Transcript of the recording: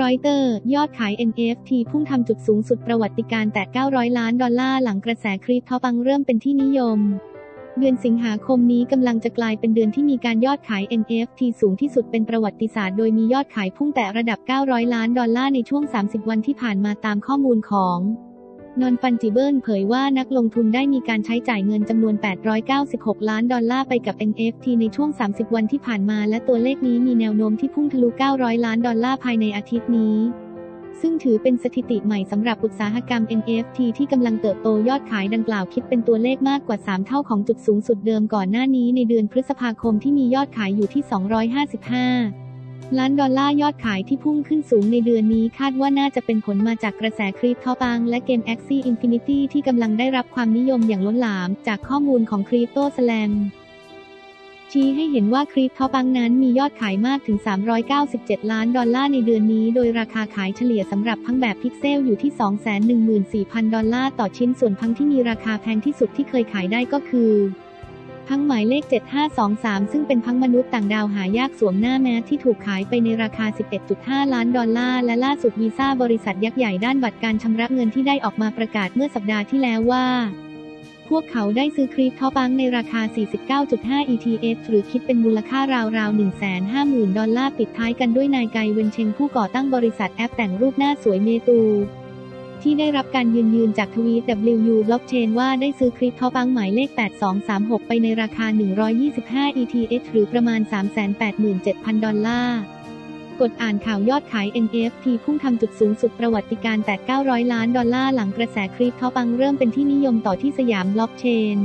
รอยเตอร์ยอดขาย NFT พุ่งทำจุดสูงสุดประวัติการแตะ 900 ล้านดอลลาร์หลังกระแสคริปโตปังเริ่มเป็นที่นิยม เดือนสิงหาคมนี้กำลังจะกลายเป็นเดือนที่มีการยอดขาย NFT สูงที่สุดเป็นประวัติศาสตร์โดยมียอดขายพุ่งแตะระดับ 900 ล้านดอลลาร์ในช่วง 30 วันที่ผ่านมาตามข้อมูลของ นอนฟันจิเบิลเผยว่านักลงทุนได้มีการใช้จ่ายเงินจำนวน 896 ล้านดอลลาร์ไปกับ NFT ในช่วง 30 วันที่ผ่านมา และตัวเลขนี้มีแนวโน้มที่พุ่งทะลุ 900 ล้านดอลลาร์ภายในอาทิตย์นี้ ซึ่งถือเป็นสถิติใหม่สำหรับอุตสาหกรรม NFT ที่กำลังเติบโตยอดขายดังกล่าวคิดเป็นตัวเลขมากกว่า 3 เท่าของจุดสูงสุดเดิมก่อนหน้านี้ในเดือนพฤษภาคมที่มียอดขายอยู่ที่ 255 ล้านดอลลาร์ยอดขายที่พุ่งขึ้นสูงในเดือนนี้คาดว่าน่าจะเป็นผลมาจากกระแสคริปโตปังและเกม Axie Infinity ที่กำลังได้รับความนิยมอย่างล้นหลาม จากข้อมูลของ Crypto Slam ชี้ให้เห็นว่าคริปโตปังนั้นมียอดขายมากถึง 397 ล้านดอลลาร์ในเดือนนี้ โดยราคาขายเฉลี่ยสำหรับพังแบบพิกเซลอยู่ที่ 214,000 ดอลลาร์ต่อชิ้นส่วนพังที่มีราคาแพงที่สุดที่เคยขายได้ก็คือ พังหมายเลข 7523 ซึ่งเป็นพังมนุษย์ต่างดาวหายากสวมหน้าแมสที่ถูกขายไปในราคา 11.5 ล้านดอลลาร์ และล่าสุดวีซ่าบริษัทยักษ์ใหญ่ด้านบัตรการชำระเงินที่ได้ออกมาประกาศเมื่อสัปดาห์ที่แล้วว่า พวกเขาได้ซื้อคริปโตปังในราคา 49.5 ETH หรือคิดเป็นมูลค่าราวๆ150,000 ดอลลาร์ ปิดท้ายกันด้วยนายไกเวนเชงผู้ก่อตั้งบริษัทแอปแต่งรูปหน้าสวยเมตู ที่ได้รับการยืนยืนจากทวีต WU Blockchain ว่าได้ซื้อคริปโตปังหมายเลข 8236 ไปในราคา 125 ETH หรือประมาณ 387,000 ดอลลาร์กดอ่านข่าวยอดขาย NFT พุ่งทำจุดสูงสุดประวัติการแตะ900 ล้านดอลลาร์หลังกระแสคริปโตปังเริ่มเป็นที่นิยมต่อที่สยามบล็อกเชน